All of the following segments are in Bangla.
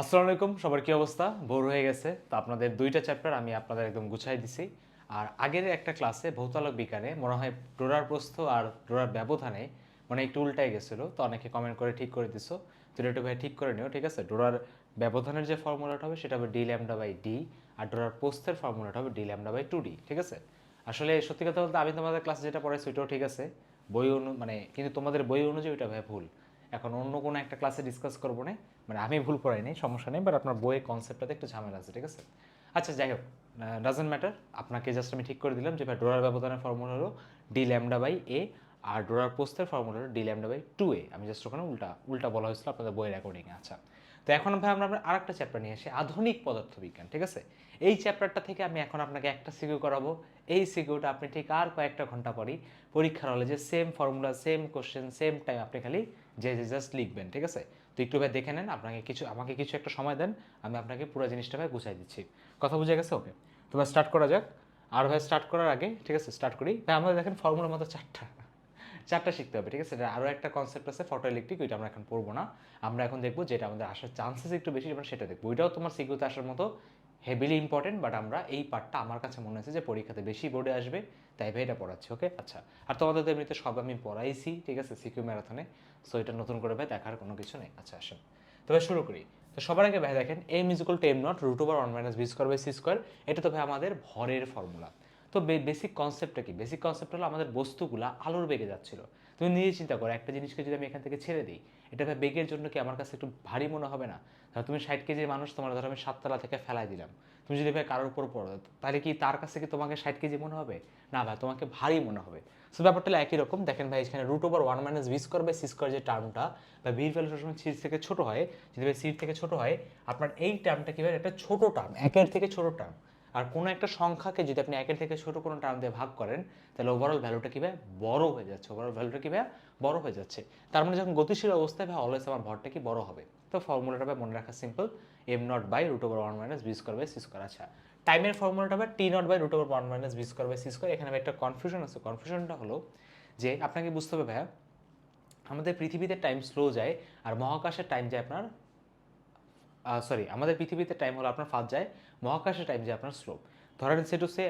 আসসালামু আলাইকুম, সবার কি অবস্থা? বোর হয়ে গেছে। তো আপনাদের দুইটা চ্যাপ্টার আমি আপনাদের একদম গুছাই দিছি। আর আগের একটা ক্লাসে ভৌতালক বিজ্ঞানে, মনে হয় ডোরার প্রস্থ আর ডোরার ব্যবধানে মানে একটু উল্টাই গেছিল। তো অনেকে কমেন্ট করে ঠিক করে দিছো। তো এটা ভাই ঠিক করে নিও, ঠিক আছে? ডোরার ব্যবধানের যে ফর্মুলাটা হবে সেটা হবে ডি ল্যামডা বাই ডি আর ডোরার প্রস্থের ফর্মুলাটা হবে d lambda by two d ঠিক আছে? আসলে সত্যি কথা বলতে আমি তোমাদের ক্লাসে যেটা পড়াইছি ওইটাও ঠিক আছে। বই অনু মানে কিন্তু তোমাদের বই অনুযায়ী ওইটা ভাই ভুল। এখন অন্য কোনো একটা ক্লাসে ডিসকাস করব না। মানে আমি ভুল করাইনি, সমস্যা নেই বাট আপনার বইয়ের কনসেপ্টটাতে একটু ঝামেলা আছে, ঠিক আছে? আচ্ছা যাই হোক ডাজেন্ট ম্যাটার আপনাকে জাস্ট আমি ঠিক করে দিলাম যে, ভাই ডোরার ব্যবধানের ফর্মুলা হলো ডি ল্যামডা বাই এ আর ডোরার পোস্টের ফর্মুলা হলো d lambda by two a আমি জাস্ট ওখানে উল্টা উল্টা বলা হয়েছিল আপনাদের বইয়ের অ্যাকর্ডিংয়ে আচ্ছা। তো এখন ভাই, আমরা আর একটা চ্যাপ্টার নিয়ে আসি, আধুনিক পদার্থবিজ্ঞান, ঠিক আছে? এই চ্যাপ্টারটা থেকে আমি এখন আপনাকে একটা সিকিউ করাবো। এই সিকিউটা আপনি ঠিক আর কয়েকটা ঘণ্টা পরই পরীক্ষার হলে যে same formula same question same time আপনি খালি যে যে জাস্ট লিখবেন, ঠিক আছে? তো একটু ভাই দেখে নেন, আপনাকে কিছু, আমাকে কিছু একটা সময় দেন, আমি আপনাকে পুরো জিনিসটা ভাই গুছাই দিচ্ছি। কথা বুঝে গেছে? ওকে তো ভাই স্টার্ট করা যাক। আর ভাই স্টার্ট করার আগে, ঠিক আছে স্টার্ট করি। ভাই আমাদের দেখেন ফর্মুলার মতো চারটা চারটা শিখতে হবে, ঠিক আছে? আরও একটা কনসেপ্ট আছে ফটো ইলেকট্রিক ওইটা আমরা এখন পড়ব না। আমরা এখন দেখব যেটা আমাদের আসার চান্সেস একটু বেশি সেটা দেখব। ওইটাও তোমার সিকিউতে আসার মতো হেভিলি ইম্পর্টেন্ট বাট আমরা এই পার্টটা আমার কাছে মনে হয়েছে যে পরীক্ষাতে বেশি বোর্ডে আসবে, তাই ভাই এটা পড়াচ্ছি ওকে আচ্ছা আর তোমাদের তো এমনিতে সব আমি পড়াইছি, ঠিক আছে সিকিউ ম্যারাথনে সো এটা নতুন করে ভাই দেখার কোনো কিছু নেই। আচ্ছা আসেন। তো ভাই শুরু করি। তো সবার আগে ভাই দেখেন m is equal to m naught root over one minus v square by c square এটা তো ভাই আমাদের ভরের ফর্মুলা তো বেসিক কনসেপ্টটা কি? বেসিক কনসেপ্ট হলো আমাদের বস্তুগুলা আলোর বেগে যাচ্ছিল। তুমি নিজে চিন্তা করো, একটা জিনিসকে যদি আমি এখান থেকে ছেড়ে দিই, এটা ভাই বেগের জন্য কি আমার কাছে একটু ভারী মনে হবে না? ধরো তুমি ষাট কেজির মানুষ, তোমার ধরো আমি সাততলা থেকে ফেলাই দিলাম। তুমি যদি ভাই কারোর উপর পড়ো, তাহলে কি তার কাছে কি তোমাকে ষাট কেজি মনে হবে? না ভাই, তোমাকে ভারী মনে হবে। সো ব্যাপারটা একই রকম। দেখেন ভাই, এখানে root over one minus v square by c square যে টার্মটা বা ভির ভ্যালু সবসময় সিট থেকে ছোটো হয়, যদি ভাই সিট থেকে ছোটো হয়, আপনার এই টার্মটা কি ভাই, একটা ছোটো টার্ম একের থেকে ছোটো টার্ম আর কোনো একটা সংখ্যাকে যদি আপনি একের থেকে ছোটো কোনো টার্ম দিয়ে ভাগ করেন, তাহলে ওভারঅল ভ্যালুটা কী ভাই, বড় হয়ে যাচ্ছে। ওভারঅল ভ্যালুটা কী ভাই, বড় হয়ে যাচ্ছে। তার মানে যখন গতিশীল অবস্থায় ভাই অলওয়েজ আমার ভরটা কি বড় হবে। তো ফর্মুলাটা ভাই মনে রাখা simple m naught by root over one minus v square by c square আচ্ছা টাইমের ফর্মুলাটা ভাই t naught by root over one minus v square by c square এখানে একটা কনফিউশন আছে। কনফিউশনটা হলো যে আপনাকে বুঝতে হবে ভাইয়া, আমাদের পৃথিবীতে টাইম স্লো যায় আর মহাকাশের টাইম যায় আপনার সরি আমাদের পৃথিবীতে টাইম হলো আপনার ফাস্ট যায়, মহাকাশের টাইম যায় আপনার স্লো ধরেন সেটু সে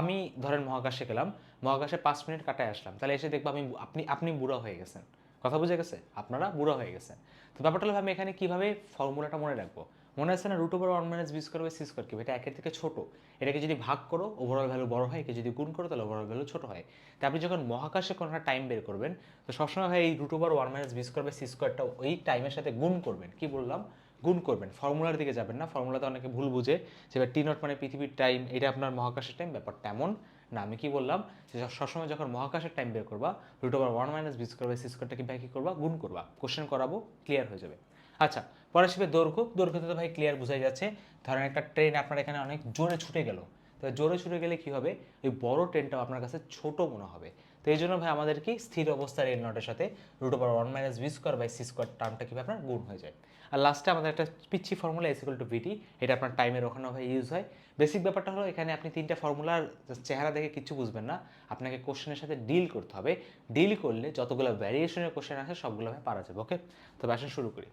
আমি ধরেন মহাকাশে গেলাম, মহাকাশে পাঁচ মিনিট কাটায় আসলাম, তাহলে এসে দেখব আমি, আপনি আপনি বুড়ো হয়ে গেছেন। কথা বুঝে গেছে? আপনারা বুড়ো হয়ে গেছেন। তো ব্যাপারটা হলো আমি এখানে কীভাবে ফর্মুলাটা মনে রাখব? মনে আছে না root over one minus v square by c square কি এটা একের থেকে ছোট। এটাকে যদি ভাগ করো ওভারঅল ভ্যালু বড় হয়, একে যদি গুণ করো, তাহলে ওভারঅল ভ্যালু ছোট হয়। তা আপনি যখন মহাকাশে কোনো একটা টাইম বের করবেন, তো সবসময় ভাই এই root over one minus v square by c স্কোয়ারটা ওই টাইমের সাথে গুণ করবেন। কি বললাম? গুণ করবেন। ফর্মুলার দিকে যাবেন না। ফর্মুলাতে অনেকে ভুল বুঝে যে টি নট মানে পৃথিবীর টাইম এটা আপনার মহাকাশের টাইম ব্যাপারটা এমন। না, আমি কি বললাম যে সবসময় যখন মহাকাশের টাইম বের করবা root over one minus v square by c স্কোয়ারটাকে ভাই কী করবা? গুণ করবা। কোশ্চেন করাবো ক্লিয়ার হয়ে যাবে। আচ্ছা পরে আসবে দৈর্ঘ্য। দৈর্ঘ্যতে তো ভাই ক্লিয়ার বোঝাই যাচ্ছে। ধরেন একটা ট্রেন আপনার এখানে অনেক জোরে ছুটে গেল। তো জোরে ছুটে গেলে কি হবে? ওই বড় ট্রেনটাও আপনার কাছে ছোট মনে হবে। তো এই জন্য ভাই আমাদের কি? স্থির অবস্থার এল নটের সাথে root over one minus v square by c square টার্মটা কীভাবে আপনার গুণ হয়ে যায়। আর লাস্টে আমাদের একটা পিচ্ছি formula S equal to VT এটা আপনার টাইমের ওখানে ভাই ইউজ হয়। বেসিক ব্যাপারটা হলো এখানে আপনি তিনটা ফর্মুলার চেহারা দেখে কিছু বুঝবেন না। আপনাকে কোশ্চেনের সাথে ডিল করতে হবে। ডিল করলে যতগুলো ভ্যারিয়েশনের কোশ্চেন আছে সবগুলো পারা যাবে ওকে তবে আসেন শুরু করি।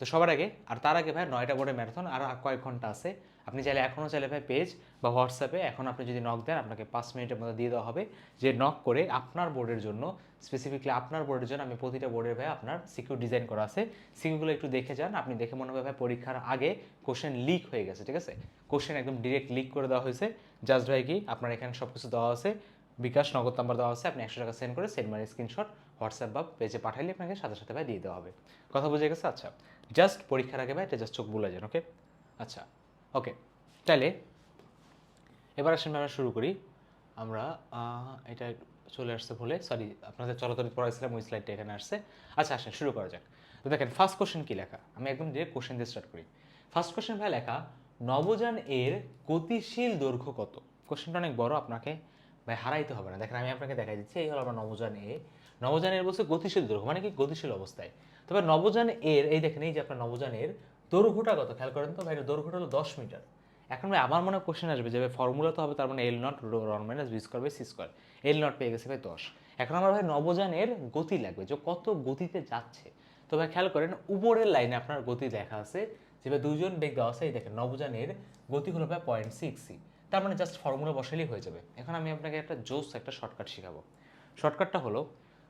তো সবার আগে, আর তার আগে ভাই নয়টা বোর্ডের ম্যারাথন, আর কয়েক ঘণ্টা আছে। আপনি চাইলে এখনও চাইলে ভাই পেজ বা হোয়াটসঅ্যাপে এখন আপনি যদি নক দেন, আপনাকে পাঁচ মিনিটের মধ্যে দিয়ে দেওয়া হবে যে নক করে আপনার বোর্ডের জন্য স্পেসিফিকলি আপনার বোর্ডের জন্য আমি প্রতিটা বোর্ডের ভাই আপনার সিকিউর ডিজাইন করা আছে। সিকিউরগুলো একটু দেখে যান, আপনি দেখে মনে হবে ভাই পরীক্ষার আগে কোশ্চেন লিক হয়ে গেছে, ঠিক আছে? কোশ্চেন একদম ডিরেক্ট লিক করে দেওয়া হয়েছে। জাস্ট ভাই কি আপনার এখানে সব কিছু দেওয়া আছে, বিকাশ নগদ নাম্বার দেওয়া আছে, আপনি একশো টাকা সেন্ড করে সেন্ড মানি স্ক্রিনশট হোয়াটসঅ্যাপ বা পেজে পাঠাইলে আপনাকে সাথে সাথে ভাই দিয়ে দেওয়া হবে। কথা বুঝে গেছে? আচ্ছা। জাস্ট পরীক্ষার আগে ভাই এটা জাস্ট চোখ বলে যান ওকে আচ্ছা ওকে তাহলে এবার আসেন আমরা শুরু করি। আমরা এটা চলে আসছে বলে সরি আপনাদের চলাচলি পড়াইছিলাম, ওই স্লাইডটা এখানে আসছে। আচ্ছা আসেন, শুরু করা যাক। তো দেখেন ফার্স্ট কোশ্চেন কি লেখা? আমি একদম ডিরেক্ট কোশ্চেন দিয়ে স্টার্ট করি। ফার্স্ট কোশ্চেন ভাই লেখা নবযান এর গতিশীল দৈর্ঘ্য কত? কোশ্চেনটা অনেক বড়, আপনাকে ভাই, হারাইতে হবে না। দেখেন, আমি আপনাকে দেখাই দিচ্ছি, এই হলো আমার নবযান এ। নবযান এর বলছে গতিশীল দৈর্ঘ্য মানে কি গতিশীল অবস্থায়। তবে নবযান এর, এই দেখেন, এই যে আপনার নবযান এর দৈর্ঘ্যটা কত, খেয়াল করেন তো, ভাই দৈর্ঘ্যটা হলো দশ মিটার। এখন ভাই, আমার মনে কোশ্চেন আসবে যে, ভাই ফর্মুলা তো হবে তার মানে l naught one minus v square by c square l naught পেয়ে গেছে, ভাই, দশ। এখন আমার ভাই নবযানের গতি লাগবে, যে কত গতিতে যাচ্ছে। তো ভাই, খেয়াল করেন, উপরের লাইনে আপনার গতি দেখা আছে যেভাবে দুজন বেগ আছে, এই দেখেন নবযানের গতি হলো, ভাই পয়েন্ট সিক্স সি তার মানে জাস্ট ফর্মুলা বসালেই হয়ে যাবে। এখন আমি আপনাকে একটা জোস, একটা শর্টকাট শেখাবো। শর্টকাটটা হলো,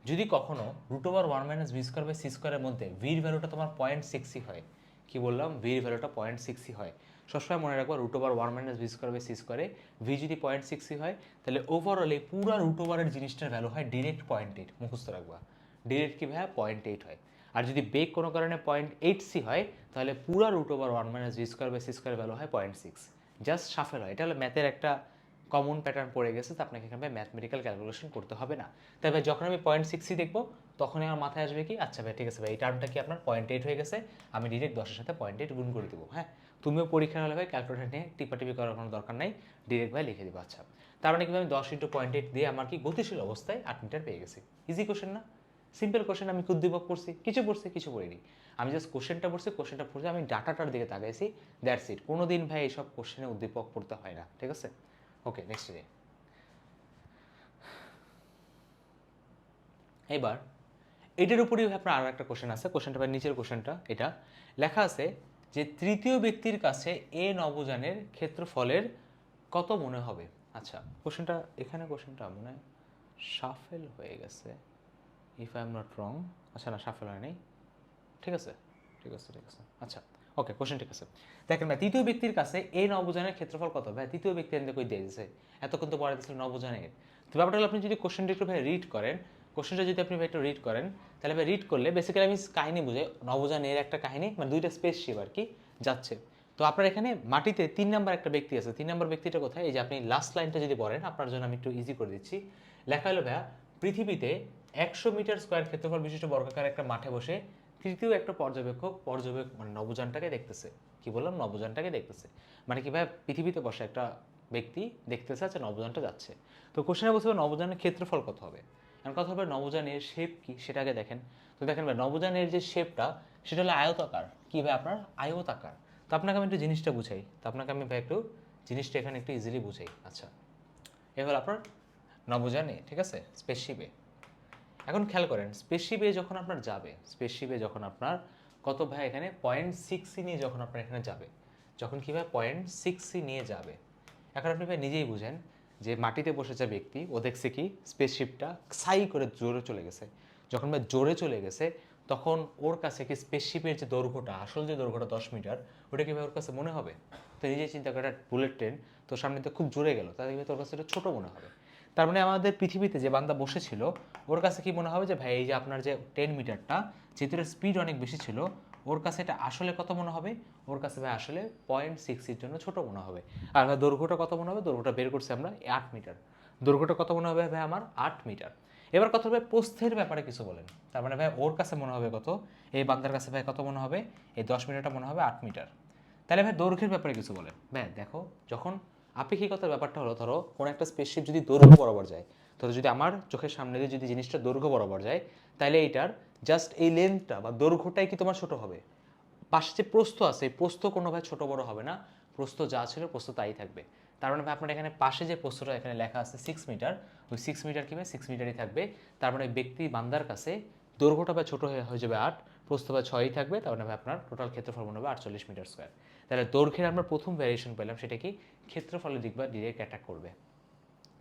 যদি কখনো root over one minus v square by c স্কোয়ারের মধ্যে ভির ভ্যালুটা তোমার পয়েন্ট সিক্সই হয়, কি বললাম? ভির ভ্যালুটা পয়েন্ট সিক্সই হয়। সবসময় মনে রাখব root over one minus v square by c স্কোয়ারে ভি যদি পয়েন্ট সিক্সই হয়, তাহলে ওভারঅল এই পুরো রুট ওভারের জিনিসটার ভ্যালু হয় ডিরেক্ট পয়েন্ট এইট মুখস্থ রাখবা। ডিরেক্ট কী ভাইয়া? পয়েন্ট এইট হয়। আর যদি বেগ কোনো কারণে পয়েন্ট এইট সি হয়, তাহলে পুরো root over one minus v square by c square value হয় পয়েন্ট সিক্স জাস্ট সাফেল হয়। এটা হলো ম্যাথের একটা কমন প্যাটার্ন পড়ে গেছে, তো আপনাকে এখানে ম্যাথমেটিক্যাল ক্যালকুলেশন করতে হবে না। তাই ভাই, যখন আমি পয়েন্ট সিক্সই দেখব, তখনই আমার মাথায় আসবে কি আচ্ছা ভাই, ঠিক আছে ভাই, এই টার্মটা কি আপনার পয়েন্ট এইট হয়ে গেছে, আমি ডিরেক্ট দশের সাথে পয়েন্ট এইট গুণ করে দেবো। হ্যাঁ? তুমিও পরীক্ষা হলে ভাই ক্যালকুলেটার নিয়ে টিপাটিপি করার কোনো দরকার নাই ডিরেক্ট ভাই লিখে দিবো। আচ্ছা তার মানে কি আমি দশ ইন্টু পয়েন্ট এইট দিয়ে আমার কি গতিশীল অবস্থায় আট মিটার পেয়ে গেছি। ইজি কোশ্চেন না? সিম্পল কোশ্চেন আমি উদ্দীপক পড়ছি কিছু পড়ছি, কিছু পড়িনি। আমি জাস্ট কোশ্চেনটা পড়ছি কোশ্চেনটা পড়ছি, আমি ডাটাটার দিকে তাকাইছি দ্যাটস ইট কোনো দিন ভাই এইসব কোশ্চেনে উদ্দীপক পড়তে হয় না, ঠিক আছে? ওকে নেক্সট ডে এবার, এটার উপরেই আপনার আরও একটা কোশ্চেন আছে কোশ্চেনটা ভাই নিচের কোশ্চেনটা এটা। লেখা আছে যে তৃতীয় ব্যক্তির কাছে এ নবযানের ক্ষেত্রফলের কত মনে হবে? আচ্ছা কোশ্চেনটা এখানে কোশ্চেনটা মনে হয় সাফেল হয়ে গেছে। If I am not wrong আচ্ছা না সাফেল হয় নাই। ঠিক আছে? ঠিক আছে ঠিক আছে। আচ্ছা ওকে কোশ্চেন ঠিক আছে। দেখেন ভাই, তৃতীয় ব্যক্তির কাছে এই নবযানের ক্ষেত্রফল কত? ভাই, তৃতীয় ব্যক্তি এনে কই দিয়ে দিয়েছে এতক্ষণ তো পড়া দিয়েছিল নবযানের তো ব্যাপারটা হলো, আপনি যদি কোশ্চেনটা একটু ভাই রিড করেন কোশ্চেনটা যদি আপনি ভাই একটু রিড করেন, তাহলে ভাই রিড করলে বেসিক্যালি আমি কাহিনী বুঝে নবযানের একটা কাহিনী মানে দুইটা স্পেসশিপ আর কি, যাচ্ছে। তো আপনার এখানে মাটিতে তিন নাম্বার একটা ব্যক্তি আছে। তিন নাম্বার ব্যক্তিটা কোথায়? এই যে আপনি লাস্ট লাইনটা যদি পড়েন, আপনার জন্য আমি একটু ইজি করে দিচ্ছি। লেখা হলো, ভাইয়া, পৃথিবীতে একশো মিটার স্কোয়ার ক্ষেত্রফল বিশিষ্ট বর্গাকার একটা মাঠে বসে তৃতীয় একটা পর্যবেক্ষক পর্যবেক মানে নবযানটাকে দেখতেছে। কি বললাম? নবযানটাকে দেখতেছে। মানে কি ভাই, পৃথিবীতে বসে একটা ব্যক্তি দেখতেছে আচ্ছা নবযানটা যাচ্ছে। তো কোশ্চেনে বলছে নবযানের ক্ষেত্রফল কত হবে? এখন কথা হবে নবযানের শেপ কি, সেটাকে দেখেন। তো দেখেন ভাই, নবযানের যে শেপটা সেটা হলো আয়তাকার। কি ভাই আপনার? আয়তাকার। তো আপনাকে আমি একটু জিনিসটা বুঝাই। তো আপনাকে আমি ভাই একটু জিনিসটা এখানে একটু ইজিলি বুঝাই। আচ্ছা এ হলো আপনার নবযানে, ঠিক আছে? স্পেসশিপে এখন খেয়াল করেন স্পেসশিপে যখন আপনার যাবে স্পেসশিপে যখন আপনার কত ভাই এখানে? পয়েন্ট সিক্সই নিয়ে যখন আপনার এখানে যাবে, যখন কী ভাই? পয়েন্ট সিক্সই নিয়ে যাবে। এখন আপনি ভাই নিজেই বুঝেন যে মাটিতে বসে যে ব্যক্তি, ও দেখছে কি? স্পেসশিপটা সাই করে জোরে চলে গেছে। যখন ভাই জোরে চলে গেছে, তখন ওর কাছে কি স্পেসশিপের যে দৈর্ঘ্যটা, আসল যে দৈর্ঘ্যটা দশ মিটার, ওটা কি ভাই ওর কাছে মনে হবে? তো নিজেই চিন্তা করে বুলেট ট্রেন তো সামনে তো খুব জোরে গেল কি তোর কাছে ছোটো মনে হবে? তার মানে আমাদের পৃথিবীতে যে বান্দা বসেছিল, ওর কাছে কি মনে হবে যে, ভাই, এই যে আপনার যে টেন মিটারটা যেহেতু স্পিড অনেক বেশি ছিল, ওর কাছে এটা আসলে কত মনে হবে? ওর কাছে, ভাই, আসলে পয়েন্ট সিক্সের জন্য ছোট মনে হবে। আর ভাই, দৈর্ঘ্যটা কত মনে হবে? দৈর্ঘ্যটা বের করছি আমরা আট মিটার। দৈর্ঘ্যটা কত মনে হবে, ভাই, আমার আট মিটার। এবার কত হবে প্রস্থের ব্যাপারে কিছু বলেন। তার মানে ভাই, ওর কাছে মনে হবে কত? এই বান্দার কাছে, ভাই, কত মনে হবে? এই দশ মিটারটা মনে হবে আট মিটার। তাহলে, ভাই, দৈর্ঘ্যের ব্যাপারে কিছু বলেন। ভাই, দেখো, যখন আপেক্ষিকতার ব্যাপারটা হলো, ধরো, কোনো একটা স্পেসশিপ যদি দৈর্ঘ্য বরাবর যায়, ধরো যদি আমার চোখের সামনে দিয়ে যদি জিনিসটা দৈর্ঘ্য বরাবর যায়, তাহলে এইটার জাস্ট এই লেন্থটা বা দৈর্ঘ্যটাই কি তোমার ছোট হবে? পাশে যে প্রস্থ আছে, এই প্রস্থ কোনোভাবে ছোট বড় হবে না। প্রস্থ যা ছিল, প্রস্থ তাই থাকবে। তার মানে আপনার এখানে পাশে যে প্রস্থটা, এখানে লেখা আছে সিক্স মিটার ওই সিক্স মিটার কী সিক্স মিটারই থাকবে। তার মানে ব্যক্তি বান্দার কাছে দৈর্ঘ্যটা বা ছোটো হয়ে হয়ে যাবে আট, প্রস্থ বা ছয়ই থাকবে। তার মানে আপনার টোটাল ক্ষেত্রফল মনে হবে আটচল্লিশ মিটার স্কোয়ার তাহলে দৈর্ঘ্যের আমরা প্রথম ভ্যারিয়েশন পেলাম, সেটা কি? ক্ষেত্রফলের দিক বা ডিরেক্ট অ্যাটাক করবে।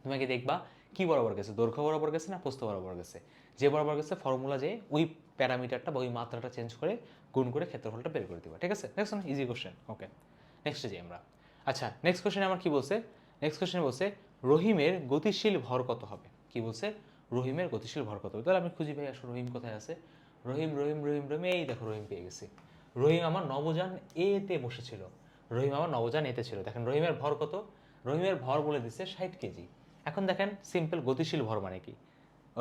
তোমাকে দেখবা কি বরাবর গেছে? দৈর্ঘ্য বরাবর গেছে না প্রস্থ বরাবর গেছে? যে বরাবর গেছে ফর্মুলা যে ওই প্যারামিটারটা বা ওই মাত্রাটা চেঞ্জ করে, গুণ করে ক্ষেত্রফলটা বের করে দিবা। ঠিক আছে? নেক্সট না ইজি কোশ্চেন ওকে নেক্সটে যাই আমরা। আচ্ছা নেক্সট কোশ্চেন আমার কি বলছে? নেক্সট কোশ্চেন বলছে, রহিমের গতিশীল ভর কত হবে? কি বলছে? রহিমের গতিশীল ভর কত হবে? তাহলে আমি খুঁজি ভাই আসলে রহিম কোথায় আছে। রহিম রহিম রহিম রহিম, এই দেখো রহিম পেয়ে গেছি। রহিম আমার নবযান এতে বসেছিল। রহিম আমার নবজান এতে ছিল। দেখেন, রহিমের ভর কত? রহিমের ভর বলে দিচ্ছে ষাট কেজি। এখন দেখেন সিম্পল গতিশীল ভর মানে কি?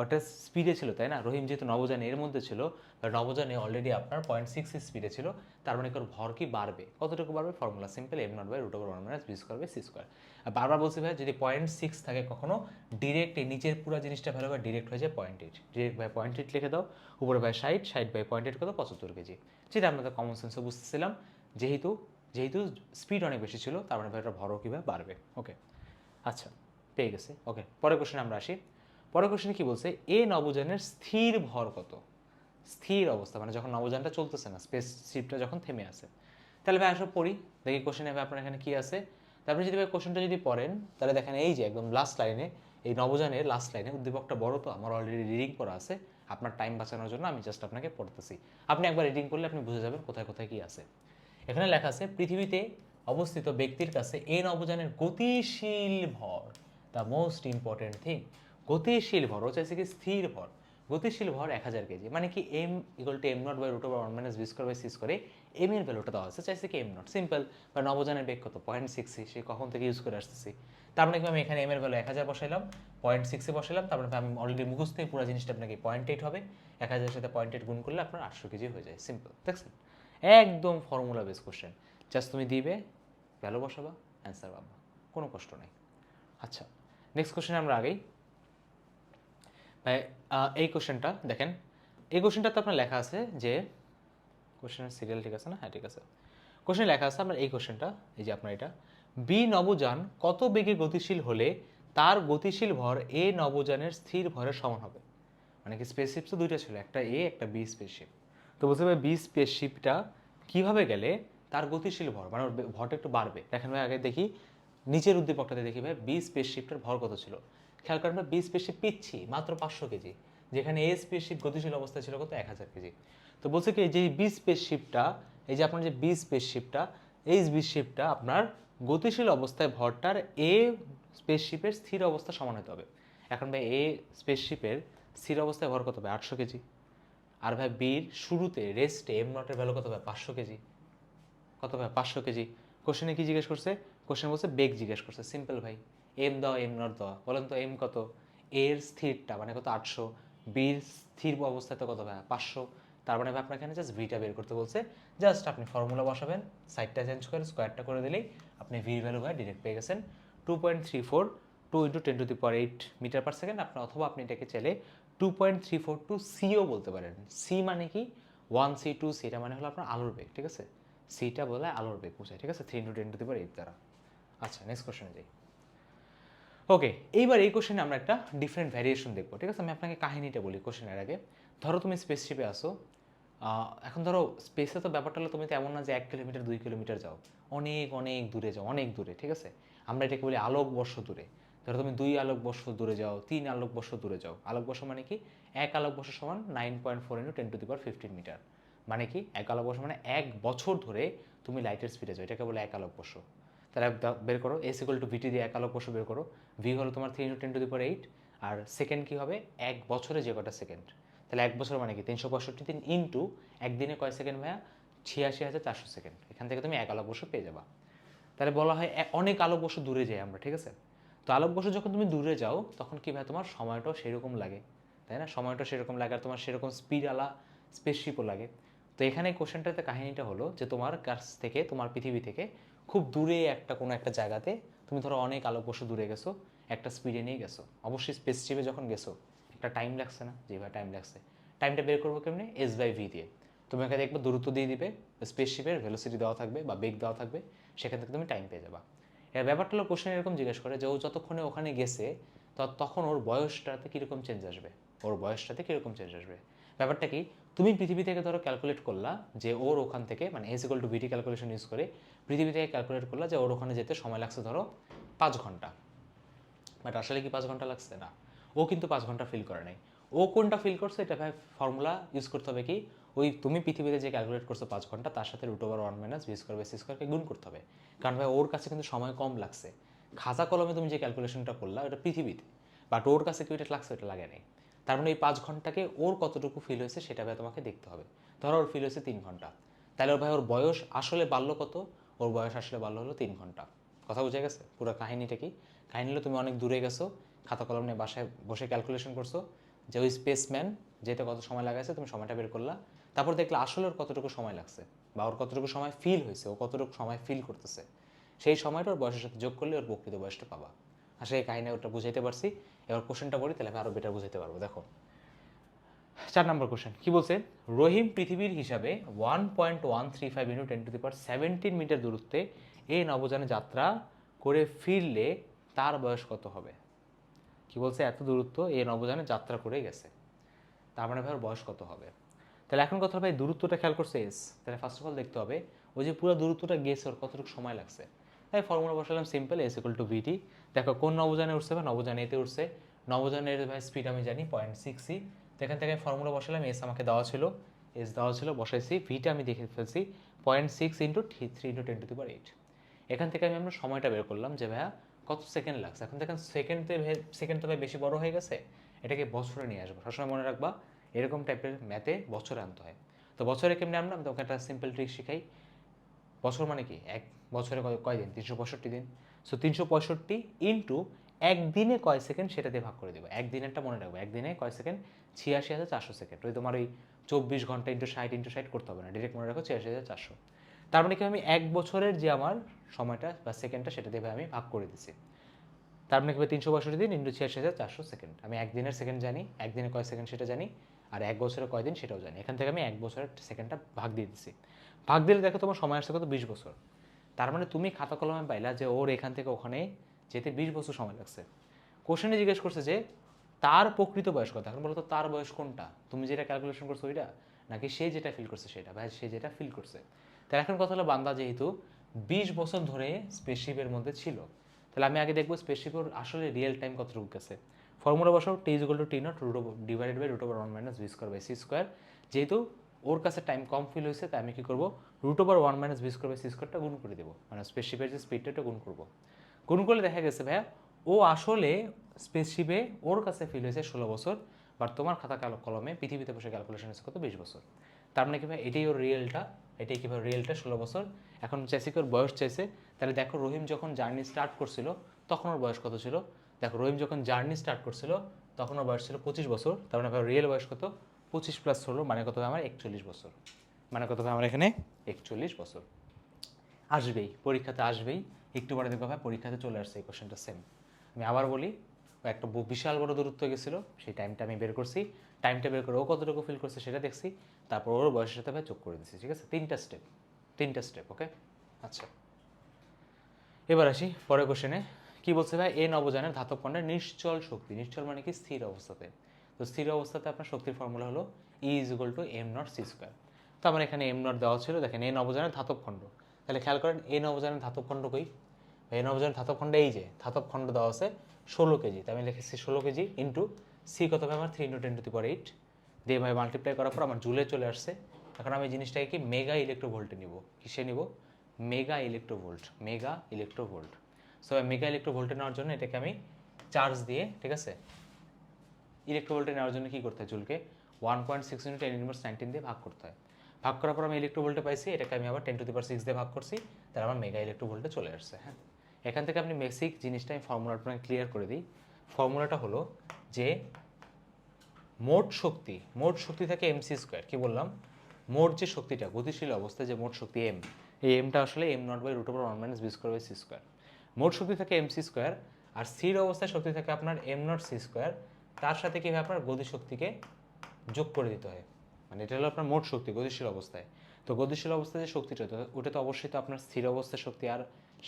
ওটা স্পিডে ছিল, তাই না? রহিম যেহেতু নবযানে এর মধ্যে ছিল বা নবযানে অলরেডি আপনার পয়েন্ট সিক্স স্পিডে ছিল। তার মানে ওর ভর কি বাড়বে? কতটুকু বাড়বে? Formula simple m naught by root over one minus v square by c square আর বারবার বলছি ভাই, যদি পয়েন্ট সিক্স থাকে কখনো ডিরেক্ট নিচের পুরো জিনিসটা ভ্যালু বাই ডিরেক্ট হয়ে যায় point eight direct by point eight লিখে দাও, উপরে বাই ষাট ষাট বাই পয়েন্ট এইট কত? পঁচাত্তর কেজি। যেটা আপনাদের কমন সেন্সে বুঝতেছিলাম, যেহেতু যেহেতু স্পিড অনেক বেশি ছিল, তার মানে ভাই ভরও কীভাবে বাড়বে? ওকে আচ্ছা পেয়ে গেছে। ওকে পরের কোশ্চেন আমরা আসি। পরের কোশ্চেনে কি বলছে? এ নবযানের স্থির ভর কত? স্থির অবস্থা মানে যখন নবযানটা চলতেছে না স্পেস শিপটা যখন থেমে আছে। তাহলে ভাই আসলে পড়ি, দেখি কোশ্চেনে ভাই আপনার এখানে কী আছে? তারপরে যদি ভাই কোশ্চেনটা যদি পড়েন, তাহলে দেখেন এই যে একদম লাস্ট লাইনে এই নবজানের লাস্ট লাইনে উদ্দীপকটা বড় তো, আমার অলরেডি রিডিং করা আছে, আপনার টাইম বাঁচানোর জন্য আমি জাস্ট আপনাকে পড়তেছি। আপনি একবার রিডিং করলে আপনি বুঝে যাবেন কোথায় কোথায় কী আছে। এখানে লেখা আছে, পৃথিবীতে অবস্থিত ব্যক্তির কাছে এই নবজানের গতিশীল ভর দ্য মোস্ট ইম্পর্টেন্ট থিং গতিশীল ভর, ও চাইছে কি স্থির ভর। গতিশীল ভর এক হাজার কেজি মানে কি m equal to m naught by root over one minus v square by c m এর ভ্যালুটা দেওয়া আছে, চাইছে কি এম নট সিম্পল বা নবজানের বেগ কত পয়েন্ট সিক্স সে কখন থেকে ইউজ করে আসতেছি। তার মানে কি আমি এখানে এম এর ভ্যালু এক হাজার বসাইলাম পয়েন্ট সিক্সে বসাইলাম তারপরে আমি অলরেডি মুখস্থ পুরো জিনিসটা আপনাকে পয়েন্ট এইট হবে। এক হাজারের সাথে পয়েন্ট এইট গুণ করলে আপনার আটশো কেজি হয়ে যায় সিম্পল দেখছেন? একদম ফর্মুলা বেস কোশ্চেন জাস্ট তুমি দিবে ভ্যালু বসাবা অ্যান্সার পাবা কোনো কষ্ট নেই। আচ্ছা নেক্সট কোশ্চেনে আমরা আগেই। এই কোশ্চেনটা দেখেন, এই কোশ্চেনটাতে আপনার লেখা আছে যে কোশ্চেনের সিরিয়াল ঠিক আছে না? হ্যাঁ ঠিক আছে। কোশ্চেনে লেখা আছে আপনার এই কোশ্চেনটা এই যে আপনার এটা। বি নবযান কত বেগে গতিশীল হলে তার গতিশীল ভর এ নবযানের স্থির ভরের সমান হবে? মানে কি স্পেসশিপ তো দুইটা ছিল, একটা এ একটা বি স্পেসশিপ তো বুঝতে পারবে বি স্পেসশিপটা কীভাবে গেলে তার গতিশীল ভর? মানে ভরটা একটু বাড়বে। দেখেন ভাই, আগে দেখি, নিচের উদ্দীপকটাতে দেখি ভাই বি স্পেসশিপটার ভর কত ছিল? খেয়াল করেন বি স্পেসশিপ পিচ্ছি, মাত্র পাঁচশো কেজি, যেখানে এ স্পেসশিপ গতিশীল অবস্থায় ছিল কত? এক হাজার কেজি। তো বলছে কি যে বি স্পেসশিপটা এই যে আপনার যে বি স্পেসশিপটা এই বি শিপটা আপনার গতিশীল অবস্থায় ভরটার এ স্পেসশিপের স্থির অবস্থা সমান হতে হবে। এখন ভাই, এ স্পেসশিপের স্থির অবস্থায় ভর কত? হবে আটশো কেজি। আর ভাই বির শুরুতে রেস্টে এম নটের ভ্যালু কত ভাই? পাঁচশো কেজি। কত ভাই? পাঁচশো কেজি। কোশ্চেনে কি জিজ্ঞেস করছে? কোশ্চেন বলছে, বেগ জিজ্ঞেস করছে। সিম্পল ভাই। এম দাও এম নট দেওয়া বলেন তো এম কত? এর স্থিরটা মানে কত? আটশো। বির স্থির অবস্থায় তো কত ভাই? পাঁচশো। তার মানে ভাই, আপনাকে জাস্ট ভিটা বের করতে বলছে। জাস্ট আপনি ফর্মুলা বসাবেন সাইডটা চেঞ্জ করে স্কোয়ারটা করে দিলেই আপনি ভির ভ্যালু ভাই ডিরেক্ট পেয়ে গেছেন। Two point three four two into ten to the power eight metre per second আপনার অথবা আপনি এটাকে চাইলে two point three four two CO বলতে পারেন। সি মানে কি? ওয়ান সি টু সি এটা মানে হলো আপনার আলোর বেগ, ঠিক আছে? সিটা বলে আলোর বেগ বোঝায়, ঠিক আছে? Three into ten to the power eight দ্বারা। আচ্ছা নেক্সট কোশ্চেনে যাই। ওকে এইবার এই কোশ্চেনে আমরা একটা ডিফারেন্ট ভ্যারিয়েশন দেখব, ঠিক আছে? আমি আপনাকে কাহিনীটা বলি কোশ্চেনের আগে। ধরো তুমি স্পেসশিপে আসো এখন ধরো স্পেসে তো ব্যাপারটা হলো তুমি তো এমন না যে এক কিলোমিটার, দুই কিলোমিটার যাও। অনেক অনেক দূরে যাও, অনেক দূরে, ঠিক আছে? আমরা এটাকে বলি আলোকবর্ষ দূরে। ধরো তুমি দুই আলোকবর্ষ দূরে যাও, তিন আলোকবর্ষ দূরে যাও। আলোকবর্ষ মানে কি? এক আলোকবর্ষ সমান nine point four into ten to the power fifteen metre মানে কি? এক আলোকবর্ষ মানে এক বছর ধরে তুমি লাইটের স্পিডে যাও। এটাকে বলে এক আলোকবর্ষ তাহলে বের করো এস ইকুয়াল টু ভিটি দিয়ে এক আলোকবর্ষ বের করো। ভি হলো তোমার three into ten to the power eight R second কী হবে? এক বছরে যে কটা সেকেন্ড তাহলে এক বছর মানে কি? তিনশো পঁয়ষট্টি দিন ইন্টু একদিনে কয় সেকেন্ড ভাইয়া? ছিয়াশি হাজার চারশো সেকেন্ড এখান থেকে তুমি এক আলোকবর্ষ পেয়ে যাবা। তাহলে বলা হয় অনেক আলোকবর্ষ দূরে যাই আমরা, ঠিক আছে? তো আলোকবর্ষ যখন তুমি দূরে যাও, তখন কি ভাই তোমার সময়টাও সেরকম লাগে? তাই না? সময়টা সেরকম লাগে আর তোমার সেরকম স্পিড আলা স্পেসশিপও লাগে। তো এখানে কোশ্চেনটাতে কাহিনীটা হলো যে তোমার কাছ থেকে, তোমার পৃথিবী থেকে খুব দূরে একটা কোনো একটা জায়গাতে তুমি ধরো অনেক আলোকবর্ষ দূরে গেছো, একটা স্পিডে নিয়ে গেছো। অবশ্যই স্পেসশিপে যখন গেছো, একটা টাইম লাগছে না? যেভাবে টাইম লাগছে। টাইমটা বের করব কেমনি? এস বাই ভি দিয়ে। তুমি এখানে দেখবে দূরত্ব দিয়ে দিবে স্পেসশিপের ভেলোসিটি দেওয়া থাকবে বা বেগ দেওয়া থাকবে, সেখান থেকে তুমি টাইম পেয়ে যাবা। এর ব্যাপারটা হলো কোশ্চেন এরকম জিজ্ঞেস করে যে ও যতক্ষণে ওখানে গেছে তখন ওর বয়সটাতে কীরকম চেঞ্জ আসবে? ওর বয়সটাতে কীরকম চেঞ্জ আসবে? ব্যাপারটা কি? তুমি পৃথিবী থেকে ধরো ক্যালকুলেট করলা যে ওর ওখান থেকে মানে S equal to V T calculation use করে, পৃথিবী থেকে ক্যালকুলেট করলা যে ওর ওখানে যেতে সময় লাগছে ধরো পাঁচ ঘণ্টা। বাট আসলে কি পাঁচ ঘণ্টা লাগছে? না। ও কিন্তু পাঁচ ঘণ্টা ফিল করে নাই। ও কোনটা ফিল করছে? এটা ভাই ফর্মুলা ইউজ করতে হবে কি? ওই তুমি পৃথিবীতে যে ক্যালকুলেট করছ পাঁচ ঘণ্টা, তার সাথে root over one minus V square by C স্কোয়ারকে গুণ করতে হবে। কারণ ভাই, ওর কাছে কিন্তু সময় কম লাগছে। খাতা কলমে তুমি যে ক্যালকুলেশনটা করলা, ওটা পৃথিবীতে। বাট ওর কাছে কি ওইটা লাগছে ওটা লাগে নাই। তার মানে এই পাঁচ ঘন্টাকে ওর কতটুকু ফিল হয়েছে, সেটা ভাই তোমাকে দেখতে হবে। ধরো ওর ফিল হয়েছে তিন ঘণ্টা। তাহলে ওর ভাই, ওর বয়স আসলে বাড়লো কত? ওর বয়স আসলে বাড়লো হলো তিন ঘণ্টা। কথা বুঝে গেছে? পুরো কাহিনীটা কি? কাহিনী হলো তুমি অনেক দূরে গেছো, খাতা কলম নিয়ে বাসায় বসে ক্যালকুলেশন করছ। যে ওই স্পেসম্যান যেতে কত সময় লাগাইছে, তুমি সময়টা বের করলা। তারপর দেখলে আসলে ওর কতটুকু সময় লাগছে বা ওর কতটুকু সময় ফিল হয়েছে, ও কতটুকু সময় ফিল করতেছে, সেই সময়টা ওর বয়সের সাথে যোগ করলে ওর প্রকৃত বয়সটা পাবা। আসলে এই কাহিনী ওটা বুঝাইতে পারছি। এবার কোশ্চেনটা পড়ি তাহলে আমি আরও বেটার বুঝাইতে পারব। দেখো, চার নম্বর কোশ্চেন কি বলছে? রহিম পৃথিবীর হিসাবে one point one three five into ten to the power seventeen metre দূরত্বে এই নবযানে যাত্রা করে ফিরলে তার বয়স কত হবে? কি বলছে? এত দূরত্ব এই নবযানে যাত্রা করে গেছে। তার মানে ভাই বয়স কত হবে? তাহলে এখন কথা হবে দূরত্বটা খেয়াল করছে এস তাহলে ফার্স্ট অফ অল দেখতে হবে, ওই যে পুরো দূরত্বটা গেছে ওর কতটুকু সময় লাগছে। তাই ফর্মুলা বসালাম simple S equal to VT দেখো কোন নবজানে উঠছে বা নবজানে এতে উঠছে। নবজানের ভাই স্পিড আমি জানি পয়েন্ট সিক্স সি তো এখান থেকে আমি ফর্মুলা বসালাম এস আমাকে দেওয়া ছিল এস দেওয়া ছিল, বসাইছি ভিটা আমি দেখে ফেলছি point six into three three into ten to the eight এখান থেকে আমি আমরা সময়টা বের করলাম যে ভাইয়া কত সেকেন্ড লাগছে। এখন দেখেন সেকেন্ড সেকেন্ড তো ভাই বেশি বড় হয়ে গেছে, এটাকে বছরে নিয়ে আসব। সবসময় মনে রাখবা এরকম টাইপের ম্যাথে বছরে আনতে হয়। তো বছরে কেমনি আনলাম? তোমাকে একটা সিম্পল ট্রিক শিখাই। বছর মানে কি? এক বছরে কয় দিন? তিনশো পঁয়ষট্টি দিন। সো তিনশো পঁয়ষট্টি ইন্টু একদিনে কয় সেকেন্ড সেটা দিয়ে ভাগ করে দেবো। একদিনেরটা মনে রাখব। একদিনে কয় সেকেন্ড ছিয়াশি হাজার চারশো সেকেন্ড ওই তোমার ওই চব্বিশ ঘণ্টা ইন্টু ষাট ইন্টু ষাট করতে হবে না। ডিরেক্ট মনে রাখো ছিয়াশি হাজার চারশো। তার মানে কি আমি এক বছরের যে আমার সময়টা বা সেকেন্ডটা সেটা দিয়ে আমি ভাগ করে দিচ্ছি তার মানে কি তিনশো পঁয়ষট্টি দিন ইন্টু ছিয়াশি হাজার চারশো সেকেন্ড আমি একদিনের সেকেন্ড জানি, একদিনে কয় সেকেন্ড সেটা জানি আর এক বছরে কয় দিন সেটাও জানি এখান থেকে আমি এক বছরের সেকেন্ডটা ভাগ দিয়ে দিচ্ছি ভাগ দিলে দেখো তোমার সময় আসছে কত? বিশ বছর। তার মানে তুমি খাতা কলমে পাইলা যে ওর এখান থেকে ওখানে যেতে বিশ বছর সময় লাগছে। কোশ্চেনে জিজ্ঞেস করছে যে, তার প্রকৃত বয়স কত? এখন বলতো, তার বয়স কোনটা? তুমি যেটা ক্যালকুলেশন করছ ওইটা? নাকি সে যেটা ফিল করছে সেটা? ভাই, সে যেটা ফিল করছে। তাহলে এখন কথা হলো বান্দা যেহেতু বিশ বছর ধরে স্পেসশিপের মধ্যে ছিল, তাহলে আমি আগে দেখব স্পেসশিপের আসলে রিয়েল টাইম কতটুকু গেছে। ফর্মুলা বসাও T is to T not root divided by root over one minus V square by C square যেহেতু ওর কাছে টাইম কম ফিল হয়েছে, তাই আমি কী করব? Root over one minus V square by C স্কোয়ারটা গুণ করে দেবো। মানে স্পেসশিপের যে স্পিডটা গুণ করব। গুণ করলে দেখা গেছে, ভাইয়া, ও আসলে স্পেসশিপে ওর কাছে ফিল হয়েছে ষোলো বছর বাট তোমার খাতা কাল- কলমে পৃথিবীতে বসে ক্যালকুলেশন হচ্ছে কত? বিশ বছর। তার মানে কি ভাই এটাই ওর রিয়েলটা এটাই কীভাবে রিয়েলটা ষোলো বছর। এখন ওর বয়স চাইছে? তাহলে দেখো, রহিম যখন জার্নি স্টার্ট করছিল, তখন ওর বয়স কত ছিল? দেখো রহিম যখন জার্নি স্টার্ট করছিল তখন ওর বয়স ছিল পঁচিশ বছর। তার মানে রিয়েল বয়স কত? পঁচিশ প্লাস ষোলো মানে কত হবে আমার? একচল্লিশ বছর। মানে কত হবে আমার এখানে? একচল্লিশ বছর। আসবেই পরীক্ষাতে আসবেই। একটু পরে দেখব ভাই পরীক্ষাতে চলে আসছে এই কোশ্চেনটা সেম আমি আবার বলি ও একটা বিশাল বড় দূরত্ব গেছিল সেই টাইমটা আমি বের করছি। টাইমটা বের করে ও কতটুকু ফিল করছে সেটা দেখছি। তারপর ওর বয়সের সাথে ভাই যোগ করে দিচ্ছি ঠিক আছে? তিনটা স্টেপ তিনটা স্টেপ ওকে আচ্ছা। এবার আসি পরের কোশ্চেনে কি বলছে ভাই? এ নবজানের ধাতব খণ্ডের নিশ্চল শক্তি। নিশ্চল মানে কি? স্থির অবস্থাতে। তো স্থির অবস্থাতে আপনার শক্তির ফর্মুলা হলো E is equal to M not C square তো আমার এখানে এম নট দেওয়া ছিল। দেখেন, এ নবজানের ধাতব খণ্ড। তাহলে খেয়াল করেন, এ নবজানের ধাতব খণ্ড কই? এই নবজানের ধাতব খণ্ড এই যে, ধাতব খণ্ড দেওয়া আছে ষোলো কেজি। তাই আমি লিখেছি ষোলো কেজি ইন্টু সি কত হবে আমার? Three into ten to the power eight দিয়ে ভাই মাল্টিপ্লাই করার পর আমার জুলে চলে আসছে। এখন আমি জিনিসটাকে কি? মেগা ইলেকট্রোভোল্টে নিব। কিসে নিব? Mega electrovolt mega electrovolt so mega ইলেকট্রোভোল্টে নেওয়ার জন্য এটাকে আমি চার্জ দিয়ে, ঠিক আছে? ইলেকট্রোভোল্টে নেওয়ার জন্য কী করতে হয়? জুলকে one point six into ten inverse nineteen দিয়ে ভাগ করতে হয়। ভাগ করার পর আমি ইলেকট্রোভোল্টে পাইছি, এটাকে আমি আবার ten to the power six দিয়ে ভাগ করছি তাহলে আমার মেগা ইলেকট্রোভোল্টে চলে আসছে হ্যাঁ? এখান থেকে আপনি বেসিক জিনিসটা আমি ফর্মুলাটা ক্লিয়ার করে দিই। ফর্মুলাটা হলো যে মোট শক্তি মোট শক্তি থাকে এমসি স্কোয়ার কী বললাম? মোট যে শক্তিটা, গতিশীল অবস্থায় যে মোট শক্তি এম এই এমটা আসলে M not by root over one minus B square by C square মোট শক্তি থাকে এমসি স্কোয়ার আর স্থির অবস্থায় শক্তি থাকে আপনার এম নট সি স্কোয়ার তার সাথে কি হয় আপনার গতিশক্তিকে যোগ করে দিতে হয়। মানে এটা হলো আপনার মোট শক্তি, গতিশীল অবস্থায়। তো গতিশীল অবস্থায় যে শক্তিটা ওটা তো অবশ্যই তো আপনার স্থির অবস্থার শক্তি, আর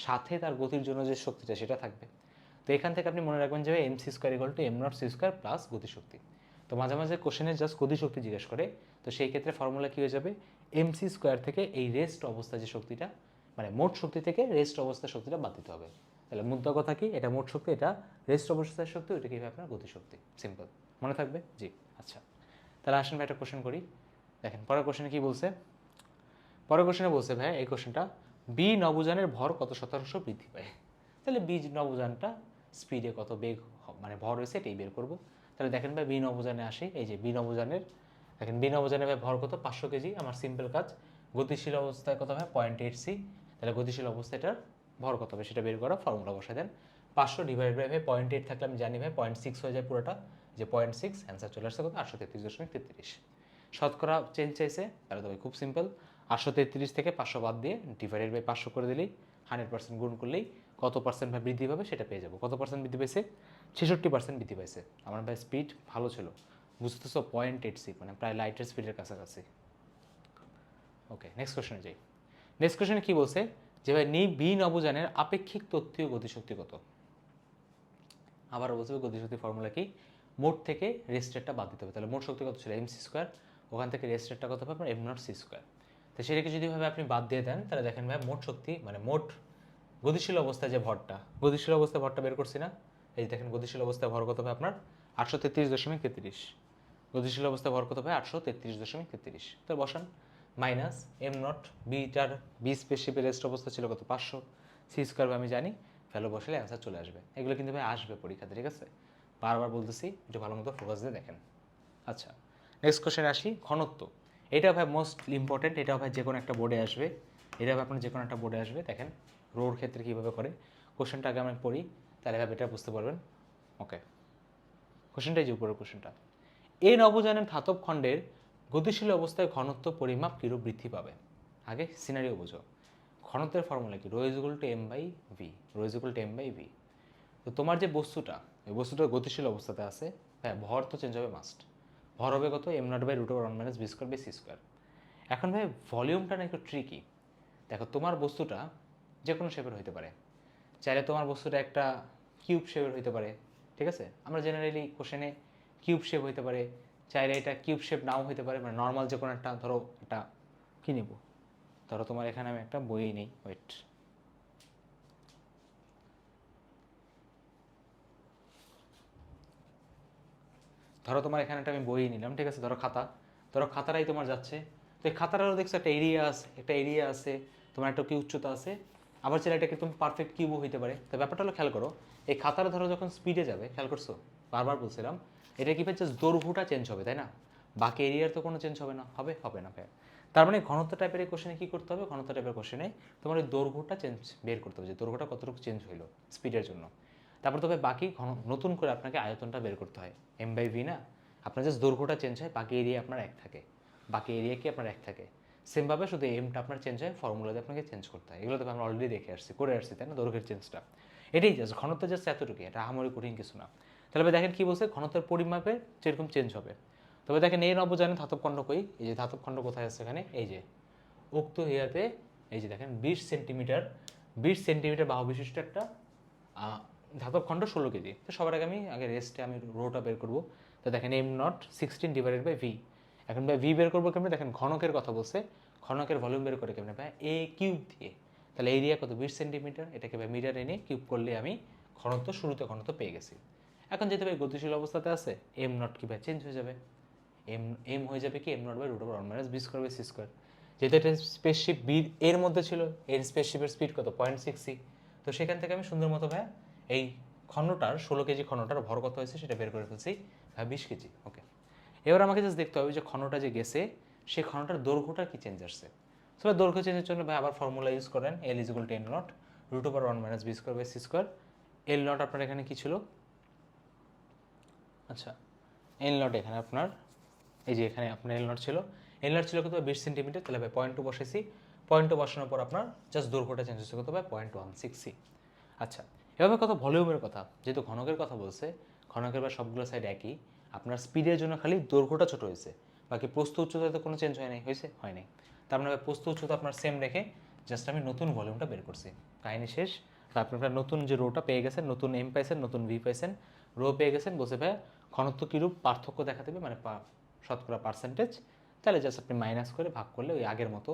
সাথে তার গতির জন্য যে শক্তিটা, সেটা থাকবে। তো এখান থেকে আপনি মনে রাখবেন যে M C square equal to M not C square plus গতিশক্তি তো মাঝে মাঝে কোশ্চেনে জাস্ট গতিশক্তি জিজ্ঞেস করে, তো সেই ক্ষেত্রে ফর্মুলা কী হয়ে যাবে? এম সি স্কোয়ার থেকে এই রেস্ট অবস্থায় যে শক্তিটা মানে মোট শক্তি থেকে রেস্ট অবস্থার শক্তিটা বাদ দিতে হবে। তাহলে মুদ্রা কথা কি? এটা মোট শক্তি, এটা রেস্ট অবস্থার শক্তি, ওইটা কী হবে আপনার? গতিশক্তি। সিম্পল মনে থাকবে? জি। আচ্ছা। তাহলে আসেন ভাই একটা কোশ্চেন করি। দেখেন, পরের কোশ্চেনে কি বলছে? পরের কোশ্চেনে বলছে ভাই, এই কোশ্চেনটা বি নবযানের ভর কত শতাংশ বৃদ্ধি পায়? তাহলে বি নবযানটা স্পিডে কত বেগ মানে ভর হয়েছে এটাই বের করব। তাহলে দেখেন ভাই বি নবযানে আসি। এই যে বি নবযানের দেখেন বি নবযানে ভাই ভর কত? পাঁচশো কেজি। আমার সিম্পল কাজ। গতিশীল অবস্থায় কত হয় পয়েন্ট এইট সি তাহলে গতিশীল অবস্থাটার ভর কত হবে? সেটা বের করা ফর্মুলা বসে দেন। পাঁচশো ডিভাইড বাই ভাই পয়েন্ট এইট থাকলে আমি জানি ভাই পয়েন্ট সিক্স হয়ে যায় পুরোটা। যে পয়েন্ট সিক্স অ্যান্সার চলে আসছে কত? আটশো তেত্রিশ দশমিক তেত্রিশ। শতকরা চেঞ্জ চাইছে, তাহলে তবে খুব সিম্পল আটশো তেত্রিশ থেকে পাঁচশো বাদ দিয়ে ডিভাইডেড বাই পাঁচশো করে দিলেই হান্ড্রেড পার্সেন্ট গুণ করলেই কত পার্সেন্ট ভাই বৃদ্ধি পাবে সেটা পেয়ে যাব। কত পার্সেন্ট বৃদ্ধি পেয়েছে ছেষট্টি পার্সেন্ট বৃদ্ধি পাইছে। আমার ভাই স্পিড ভালো ছিল। বুঝতেছো? পয়েন্ট এইট সি মানে প্রায় লাইটের স্পিডের কাছাকাছি। ওকে নেক্সট কোশ্চেনে যাই। নেক্সট কোশ্চেনে কী বলছে? যে ভাই, নি বি নবযানের আপেক্ষিক তথ্যীয় গতিশক্তি কত? আবার বলছে গতিশক্তি ফর্মুলা কি? মোট থেকে রেস্টেরটা বাদ দিতে হবে। তাহলে মোট শক্তি কত ছিল? এম সি স্কোয়ার ওখান থেকে রেস্ট রেটটা কত হবে? আপনার এম নট সি স্কোয়ার তো সেটাকে যদি ভাবে আপনি বাদ দিয়ে দেন, তাহলে দেখেন ভাই, মোট শক্তি মানে মোট গতিশীল অবস্থায় যে ভরটা, গতিশীল অবস্থায় ভরটা বের করছি না। এই দেখেন, গতিশীল অবস্থায় ভর কত হবে আপনার? আটশো তেত্রিশ দশমিক তেত্রিশ। গতিশীল অবস্থায় ভর কত হবে? আটশো তেত্রিশ দশমিক তেত্রিশ। তো বসান। মাইনাস এম নট বিটার বি স্পেসশিপের রেস্ট অবস্থা ছিল কত? পাঁচশো। সি স্কোয়ার আমি জানি ভ্যালু বসালে অ্যান্সার চলে আসবে। এগুলো কিন্তু ভাই আসবে পরীক্ষাতে ঠিক আছে? বারবার বলতেছি, একটু ভালো মতো ফোকাস দিয়ে দেখেন। আচ্ছা নেক্সট কোশ্চেন আসি, ঘনত্ব। এটা ভাই মোস্ট ইম্পর্টেন্ট এটা ভাই যে কোনো একটা বোর্ডে আসবে। এটা ভাই আপনার যে কোনো একটা বোর্ডে আসবে। দেখেন রোড ক্ষেত্রে কীভাবে করে? কোশ্চেনটা আগে আমি পড়ি, তাহলে ভাই এটা বুঝতে পারবেন। ওকে কোশ্চেনটাই যে উপরের কোশ্চেনটা এই নবজানের ধাতব খণ্ডের গতিশীল অবস্থায় ঘনত্ব পরিমাপ কিরূপ বৃদ্ধি পাবে? আগে সিনারিও বোঝো। ঘনত্বের ফর্মুলা কি? Rho is equal to M by V rho is equal to M by V তো তোমার যে বস্তুটা ওই বস্তুটা গতিশীল অবস্থাতে আছে হ্যাঁ ভর তো চেঞ্জ হবে মাস্ট ভর হবে কত? M not by root over one minus B square by C square এখন ভাই ভলিউমটা না একটু ট্রিকি দেখো, তোমার বস্তুটা যে কোনো শেপের হইতে পারে। চাইলে তোমার বস্তুটা একটা কিউব শেপের হইতে পারে, ঠিক আছে? আমরা জেনারেলি কোশ্চেনে কিউব শেপ হইতে পারে চাইলে এটা কিউব শেপ নাও হইতে পারে মানে নর্মাল যে কোনো একটা, ধরো একটা কী নেব? ধরো তোমার এখানে আমি একটা বই নেই ওয়েট ধরো তোমার এখানে একটা আমি বই নিলাম, ঠিক আছে? ধরো খাতা। ধরো খাতাটাই তোমার যাচ্ছে। তো এই খাতাটারও দেখছ একটা এরিয়া আছে, একটা এরিয়া আছে, তোমার একটা কি উচ্চতা আছে। আবার চাইলে এটাকে তুমি পারফেক্ট কিউবও হইতে পারে। তো ব্যাপারটা হলো, খেয়াল করো, এই খাতাটা ধরো যখন স্পিডে যাবে, খেয়াল করছ? বারবার বলছিলাম এটা কি হচ্ছে দৈর্ঘ্যটা চেঞ্জ হবে, তাই না? বাকি এরিয়ার তো কোনো চেঞ্জ হবে না। হবে হবে না ভাই তার মানে ঘনত্ব টাইপের কোশ্চেনে কী করতে হবে? ঘনত্ব টাইপের কোশ্চেনে তোমার ওই দৈর্ঘ্যটা চেঞ্জ বের করতে হবে, যে দৈর্ঘ্যটা কতটুকু চেঞ্জ হইল স্পিডের জন্য। তারপর তবে বাকি ঘন, নতুন করে আপনাকে আয়তনটা বের করতে হয়। এম বাই ভি না? আপনার জাস্ট দৈর্ঘ্যটা চেঞ্জ হয়, বাকি এরিয়া আপনার এক থাকে। বাকি এরিয়া কি আপনার এক থাকে? সেমভাবে শুধু এমটা আপনার চেঞ্জ হয় ফর্মুলাতে আপনাকে চেঞ্জ করতে হয়। এগুলো তো আমরা অলরেডি দেখে আসছি, করে আসছি, তাই না? দৈর্ঘ্যের চেঞ্জটা এটাই জাস্ট ঘনত্ব জাস্ট এতটুকু এটা আহামরি কঠিন কিছু না। তাহলে দেখেন কি বলছে? ঘনত্বের পরিমাপে যেরকম চেঞ্জ হবে। তবে দেখেন, এই নবজানে ধাতব খণ্ড কই? এই যে ধাতব খণ্ড কোথায় আছে এখানে? এই যে। উক্ত হেয়াতে এই যে দেখেন, বিশ সেন্টিমিটার বিশ সেন্টিমিটার বাহু বিশিষ্ট একটা ধাতব খণ্ড ষোলো কেজি। তো সবার আগে আমি, আগে রেস্টে আমি রোটা বের করব। তো দেখেন M not sixteen divided by V এখন ভাই ভি বের করব কেমনে? দেখেন, ঘনকের কথা বলছে। ঘনকের ভলিউম বের করে কেমনে? ভাই এ কিউব দিয়ে। তাহলে এরিয়া কত? বিশ সেন্টিমিটার। এটাকে ভাই মিটার এনে কিউব করলে আমি ঘনত্ব, শুরুতে ঘনত্ব পেয়ে গেছি। এখন যেতে ভাই গতিশীল অবস্থাতে আছে এম নট কি ভাই? চেঞ্জ হয়ে যাবে। এম এম হয়ে যাবে কি? M nought by root over one minus B square by C square যেহেতু এটা স্পেসশিপ বি এর মধ্যে ছিল, এর স্পেসশিপের স্পিড কত? পয়েন্ট সিক্স সি তো সেখান থেকে আমি সুন্দর মতো ভাই এই খণ্ডটার, ষোলো কেজি খণ্ডটার ভর কত হয়েছে সেটা বের করে ফেলছি ভাই বিশ কেজি ওকে এবার আমাকে জাস্ট দেখতে হবে যে খণ্ডটা যে গেছে, সেই খণ্ডটার দৈর্ঘ্যটা কি চেঞ্জ আসছে। সো দৈর্ঘ্য চেঞ্জের জন্য ভাই আবার ফর্মুলা ইউজ করেন L is equal ten not root over one minus B square by C square L not আপনার এখানে কী ছিল? আচ্ছা এল নট এখানে আপনার, এই যে এখানে আপনার এল নট ছিল। এল নট ছিল কত বিশ সেন্টিমিটার। তাহলে ভাই পয়েন্ট টু বসেছি পয়েন্ট টু বসানোর পর আপনার জাস্ট দৈর্ঘ্যটা চেঞ্জ হচ্ছে কত ভাই? পয়েন্ট ওয়ান সিক্স সি আচ্ছা এভাবে কত ভলিউমের কথা, যেহেতু ঘনকের কথা বলছে, ঘনকের বা সবগুলো সাইড একই, আপনার স্পিডের জন্য খালি দৈর্ঘ্যটা ছোট হয়েছে। বাকি প্রস্থ উচ্চতাতে কোনো চেঞ্জ হয় নাই, হয়েছে? হয় নাই। তার মানে প্রস্থ উচ্চতা আপনার সেম রেখে জাস্ট আমি নতুন ভলিউমটা বের করছি। কাহিনী শেষ। তো আপনি আপনার নতুন যে রোটা পেয়ে গেছেন, নতুন এম পাইছেন, নতুন ভি পাইছেন রো পেয়ে গেছেন বসে ভাই ঘনত্ব কীরূপ পার্থক্য দেখা দেবে মানে শতকরা পার্সেন্টেজ তাহলে জাস্ট আপনি মাইনাস করে ভাগ করলে ওই আগের মতো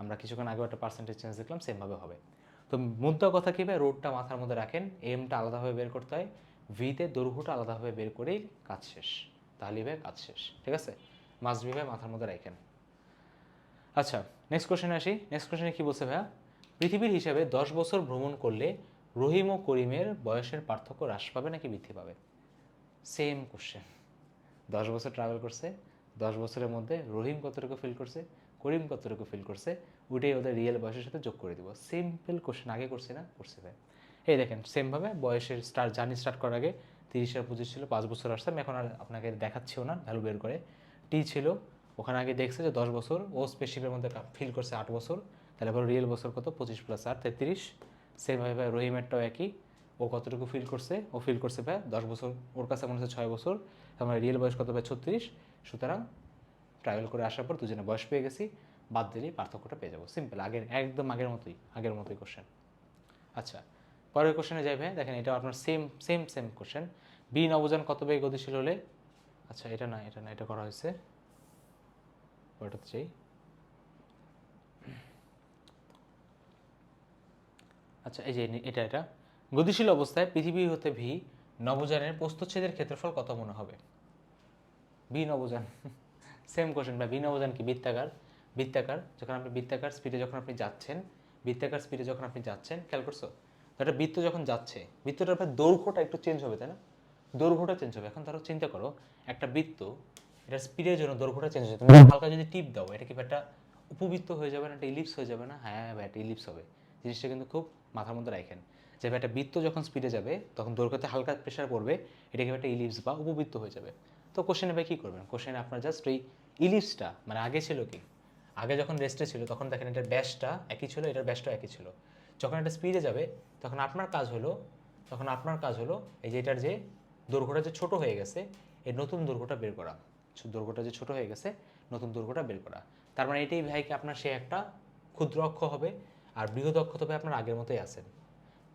আমরা কিছুক্ষণ আগেও একটা পার্সেন্টেজ চেঞ্জ দেখলাম সেমভাবে হবে। তো মুদ্রা কথা কী ভাই? রোডটা মাথার মধ্যে রাখেন এমটা আলাদাভাবে বের করতে হয় ভিতে দৈর্ঘ্যটা আলাদাভাবে বের করেই কাজ শেষ। তাহলেই ভাই কাজ শেষ, ঠিক আছে? মাস্ট বি ভাই মাথার মধ্যে রাখেন। আচ্ছা নেক্সট কোশ্চেনে আসি। নেক্সট কোশ্চেনে কী বলছে ভাইয়া? পৃথিবীর হিসাবে দশ বছর ভ্রমণ করলে রহিম ও করিমের বয়সের পার্থক্য হ্রাস পাবে নাকি বৃদ্ধি পাবে? সেম কোশ্চেন দশ বছর ট্রাভেল করছে, দশ বছরের মধ্যে রহিম কতটুকু ফিল করছে, করিম কতটুকু ফিল করছে ওইটাই ওদের রিয়েল বয়সের সাথে যোগ করে দিব। সিম্পল কোশ্চেন আগে করছি না, করছি ভাই। এই দেখেন সেমভাবে বয়সের স্টার্ট জার্নি স্টার্ট করার আগে তিরিশ আর পঁচিশ ছিল, পাঁচ বছর আসছে আমি এখন আর আপনাকে দেখাচ্ছিও না ভ্যালু বের করে। টি ছিল, ওখানে আগে দেখছে যে দশ বছর, ও স্পেসিফিকের মধ্যে ফিল করছে আট বছর, তাহলে এবার রিয়েল বছর কত? পঁচিশ প্লাস আট, তেত্রিশ। সেমভাবে রহিমেরটাও একই। ও কতটুকু ফিল করছে? ও ফিল করছে ভাই দশ বছর, ওর কাছে মনে হচ্ছে ছয় বছর। আমার রিয়েল বয়স কত ভাই ছত্রিশ। সুতরাং ট্রাভেল করে আসার পর দুজনে বয়স পেয়ে গেছি, বাদ দিলেই পার্থক্যটা পেয়ে যাব। সিম্পল আগের, একদম আগের মতোই আগের মতোই কোশ্চেন আচ্ছা পরের কোশ্চেনে যাই ভাই, দেখেন এটা আপনার same same same question B নবজান কত বেগে গতিশীল হলে? আচ্ছা এটা না এটা না, এটা করা হয়েছে। পরেরটাতে চাই আচ্ছা এই যে, এটা এটা। গতিশীল অবস্থায় পৃথিবী হতে ভি নবযানের প্রস্থচ্ছেদের ক্ষেত্রফল কত মনে হবে? ভি নবযান সেম কোশ্চেন বা ভি নবযান কি? বৃত্তাকার। বৃত্তাকার, যখন আপনি বৃত্তাকার স্পিডে যখন আপনি যাচ্ছেন, বৃত্তাকার স্পিডে যখন আপনি যাচ্ছেন, খেয়াল করছ? একটা বৃত্ত যখন যাচ্ছে, বৃত্তটার আপনার দৈর্ঘ্যটা একটু চেঞ্জ হবে, তাই না? দৈর্ঘ্যটা চেঞ্জ হবে। এখন ধরো চিন্তা করো, একটা বৃত্ত, এটা স্পিডের জন্য দৈর্ঘ্যটা চেঞ্জ হচ্ছে। তুমি হালকা যদি টিপ দাও, এটা কি একটা উপবৃত্ত হয়ে যাবে না? একটা ইলিপস হয়ে যাবে না? হ্যাঁ ভাই, একটা ইলিপস হবে। জিনিসটা কিন্তু খুব মাথার মধ্যে রাখেন। যে একটা বৃত্ত যখন স্পিডে যাবে, তখন দৈর্ঘ্যতে হালকা প্রেশার পড়বে, এটা কি একটা ইলিপস বা উপবৃত্ত হয়ে যাবে। তো কোশ্চেনে ভাই কী করবেন? কোশ্চেনে আপনার জাস্ট ওই ইলিপসটা মানে আগে ছিল কি? আগে যখন রেস্টে ছিল, তখন দেখেন এটার ব্যাসটা একই ছিল, এটার ব্যাসটা একই ছিল। যখন এটা স্পিডে যাবে, তখন আপনার কাজ হলো, তখন আপনার কাজ হলো এই যে এটার যে দৈর্ঘ্যটা যে ছোট হয়ে গেছে, এই নতুন দৈর্ঘ্যটা বের করা। দৈর্ঘ্যটা যে ছোট হয়ে গেছে, নতুন দৈর্ঘ্যটা বের করা। তার মানে এটাই ভাইকে আপনার সে একটা ক্ষুদ্র অক্ষ হবে, আর বৃহৎ অক্ষ তো ভাই আপনার আগের মতোই আছেন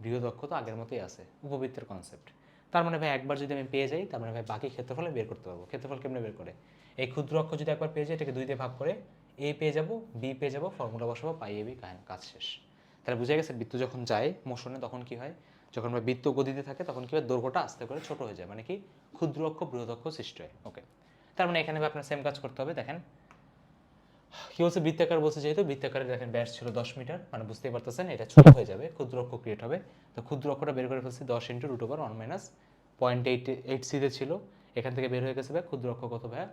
বৃহৎ অক্ষ তো আগের মতোই আছে, উপবৃত্তের কনসেপ্ট তার মানে ভাই একবার যদি আমি পেয়ে যাই, তার মানে ভাই বাকি ক্ষেত্রফলে বের করতে পারব। ক্ষেত্রফল কেমনে বের করে? এই ক্ষুদ্র অক্ষ যদি একবার পেয়ে যাই, এটাকে দুই দিয়ে ভাগ করে এ পেয়ে যাব বি পেয়ে যাব ফর্মুলা বসাবো, পাই এ বি কাজ শেষ। তাহলে বুঝে গেছে, বৃত্ত যখন যায় মোশনে তখন কি হয়? যখন ভাই বৃত্ত গতিতে থাকে, তখন কি হয়? দৈর্ঘ্যটা আস্তে করে ছোট হয়ে যায় মানে কি? ক্ষুদ্র অক্ষ, বৃহৎ অক্ষ সৃষ্টি হয়। ওকে তার মানে এখানে আপনার সেম কাজ করতে হবে, দেখেন। কি বলছে বৃত্তাকার বলছে যেহেতু বৃত্তাকারে দেখেন ব্যাস ছিল দশ মিটার। মানে বুঝতেই পারতেছেন, এটা ছোট হয়ে যাবে, ক্ষুদ্র অক্ষ ক্রিয়েট হবে। তো ক্ষুদ্র অক্ষটা বের করে ফেলছি, দশ into root over one minus point eight eight সিতে ছিল। এখান থেকে বের হয়ে গেছে ভাই, ক্ষুদ্র অক্ষ কত ভাই?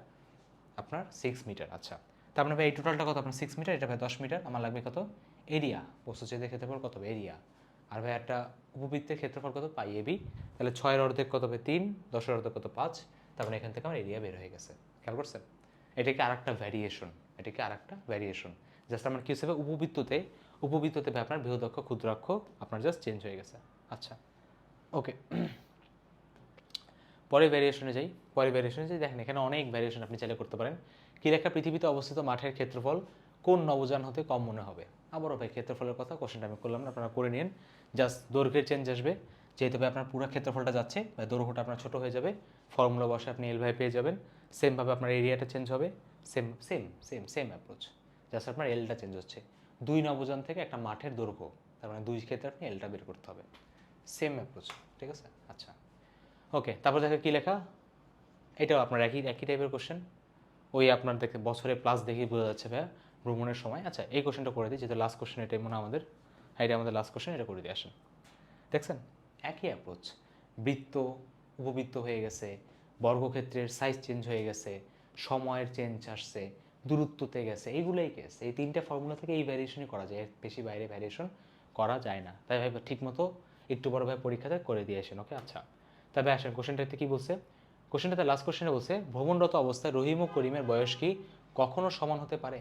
আপনার সিক্স মিটার আচ্ছা। তার মানে ভাই, এই টোটালটা কত? আপনার সিক্স মিটার এটা ভাই দশ মিটার আমার লাগবে কত? এরিয়া প্রস্তুচ্ছেদের ক্ষেত্রফল কত হবে? এরিয়া আর ভাই, একটা উপবৃত্তের ক্ষেত্রফল কত? পাই এবি তাহলে ছয়ের অর্ধেক কত হবে? তিন, দশের অর্ধেক কত? পাঁচ। তার মানে এখান থেকে আমার এরিয়া বের হয়ে গেছে। খেয়াল করছেন? এটাকে আর একটা ভ্যারিয়েশন এটাকে আর একটা ভ্যারিয়েশন জাস্ট আমার কি হিসেবে উপবৃত্ততে উপবৃত্ততে আপনার বৃহদক্ষ, ক্ষুদ্রাক্ষ আপনার জাস্ট চেঞ্জ হয়ে গেছে। আচ্ছা ওকে পরে ভ্যারিয়েশনে যাই পরে ভ্যারিয়েশনে যাই, দেখেন এখানে অনেক ভ্যারিয়েশন আপনি চাইলে করতে পারেন। কি লেখা? পৃথিবীতে অবস্থিত মাঠের ক্ষেত্রফল কোন নবযান হতে কম মনে হবে? আবারও ভাই ক্ষেত্রফলের কথা কোশ্চেনটা আমি করলাম না, আপনারা করে নিন। জাস্ট দৈর্ঘ্যের চেঞ্জ আসবে। যেহেতু ভাই আপনার পুরো ক্ষেত্রফলটা যাচ্ছে বা দৈর্ঘ্যটা আপনার ছোট হয়ে যাবে। ফর্মুলা বসে আপনি এল ভাই পেয়ে যাবেন। সেমভাবে আপনার এরিয়াটা চেঞ্জ হবে। Same same same same approach just আপনার এলটা চেঞ্জ হচ্ছে। দুই নবযান থেকে একটা মাঠের দৈর্ঘ্য, তার মানে দুই ক্ষেত্রে আপনি এলটা বের করতে হবে। সেম অ্যাপ্রোচ ঠিক আছে? আচ্ছা। ওকে তারপর দেখো কী লেখা? এটাও আপনার একই একই টাইপের কোশ্চেন ওই আপনার দেখে বছরে প্লাস দেখেই বোঝা যাচ্ছে ভাইয়া, ভ্রমণের সময়। আচ্ছা এই কোশ্চেনটা করে দিই, যেহেতু লাস্ট কোশ্চেন এটাই মনে হয় আমাদের। হ্যাঁ এটা আমাদের লাস্ট কোশ্চেন এটা করে দিয়ে আসেন। দেখছেন? একই অ্যাপ্রোচ বৃত্ত, উপবৃত্ত হয়ে গেছে। বর্গক্ষেত্রের সাইজ চেঞ্জ হয়ে গেছে, সময়ের চেঞ্জ আসছে, দূরত্বতে গেছে এইগুলোই কেস এই তিনটা ফর্মুলা থেকে এই ভ্যারিয়েশনই করা যায়, এর বেশি বাইরে ভ্যারিয়েশন করা যায় না। তাই ভাই, ঠিকমতো একটু বড় ভাই পরীক্ষাতে করে দিয়ে আসেন ওকে আচ্ছা। তবে আসেন কোশ্চেনটাতে কি বলছে? কোশ্চেনটাতে লাস্ট কোশ্চেনে বলছে, ভ্রমণরত অবস্থায় রহিম ও করিমের বয়স কি কখনো সমান হতে পারে?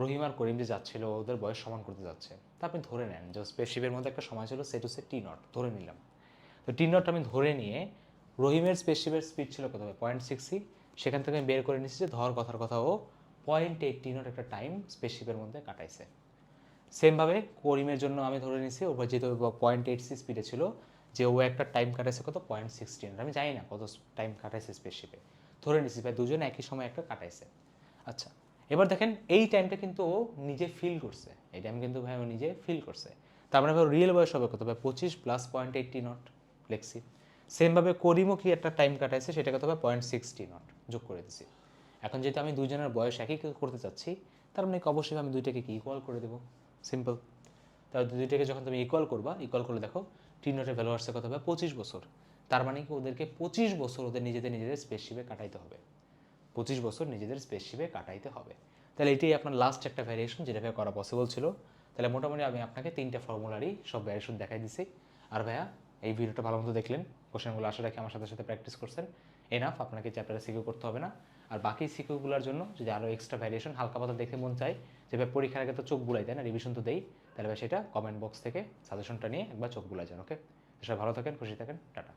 রহিম আর করিম যে যাচ্ছিল, ওদের বয়স সমান করতে যাচ্ছে। তা আপনি ধরে নেন যে স্পেসশিপের মধ্যে একটা সময় ছিল সেটু সে টি নট ধরে নিলাম। তো টি নট আমি ধরে নিয়ে রহিমের স্পেসশিপের স্পিড ছিল কত? পয়েন্ট সিক্সি সেখান থেকে আমি বের করে নিচ্ছি যে ধর কথার কথা ও পয়েন্ট এইট টি নট একটা টাইম স্পেসশিপের মধ্যে কাটাইছে। সেমভাবে করিমের জন্য আমি ধরে নিছি ওর যেহেতু পয়েন্ট এইট সি স্পিডে ছিল, যে ও একটা টাইম কাটাইছে কত? পয়েন্ট সিক্সটিন আমি জানি না কত টাইম কাটাইছে স্পেসশিপে ধরে নিছি ভাই, দুজন একই সময় একটা কাটাইছে। আচ্ছা এবার দেখেন এই টাইমটা কিন্তু ও নিজে ফিল করছে। এই টাইম কিন্তু, ভাই, ও নিজে ফিল করছে। তার মানে ভাই রিয়েল বয়স হবে কত? ভাই, পঁচিশ প্লাস পয়েন্ট এইটটি নট লেখছি সেমভাবে করিমও কি একটা টাইম কাটাইছে? সেটা কত হবে পয়েন্ট সিক্সটি নট যোগ করে দিছি। এখন যেহেতু আমি দুজনের বয়স একই করতে চাচ্ছি, তার মানে অবশ্যই আমি দুইটাকে কি ইকুয়াল করে দেবো? সিম্পল তাহলে দুইটাকে যখন তুমি ইকুয়াল করবা ইকুয়াল করে দেখো টি নটের ভ্যালু আসছে কত হবে? পঁচিশ বছর। তার মানে কি ওদেরকে পঁচিশ বছর ওদের নিজেদের নিজেদের স্পেসশিপে কাটাইতে হবে। পঁচিশ বছর নিজেদের স্পেসশিপে কাটাইতে হবে। তাহলে এটাই আপনার লাস্ট একটা ভ্যারিয়েশন যেটা ভাই করা পসিবল ছিল। তাহলে মোটামুটি আমি আপনাকে তিনটা ফর্মুলারই সব ভ্যারিয়েশন দেখাই দিছি। আর ভাইয়া, এই ভিডিওটা ভালো মতো দেখলেন। কোশ্চেনগুলো আশা রাখি আমার সাথে সাথে প্র্যাকটিস করছেন। এনাফ আপনাকে চ্যাপ্টারে সিকিউ করতে হবে না। আর বাকি সিকিউগুলোর জন্য যদি আরও এক্সট্রা ভ্যারিয়েশন হালকা পাতা দেখে মন চাই যে ভাই পরীক্ষার আগে তো চোখ বুলাই দেয় না রিভিশন তো দেই, তাহলে ভাই সেটা কমেন্ট বক্স থেকে সাজেশনটা নিয়ে একবার চোখ বুলাই যান ওকে সবাই ভালো থাকেন, খুশি থাকেন, টাটা।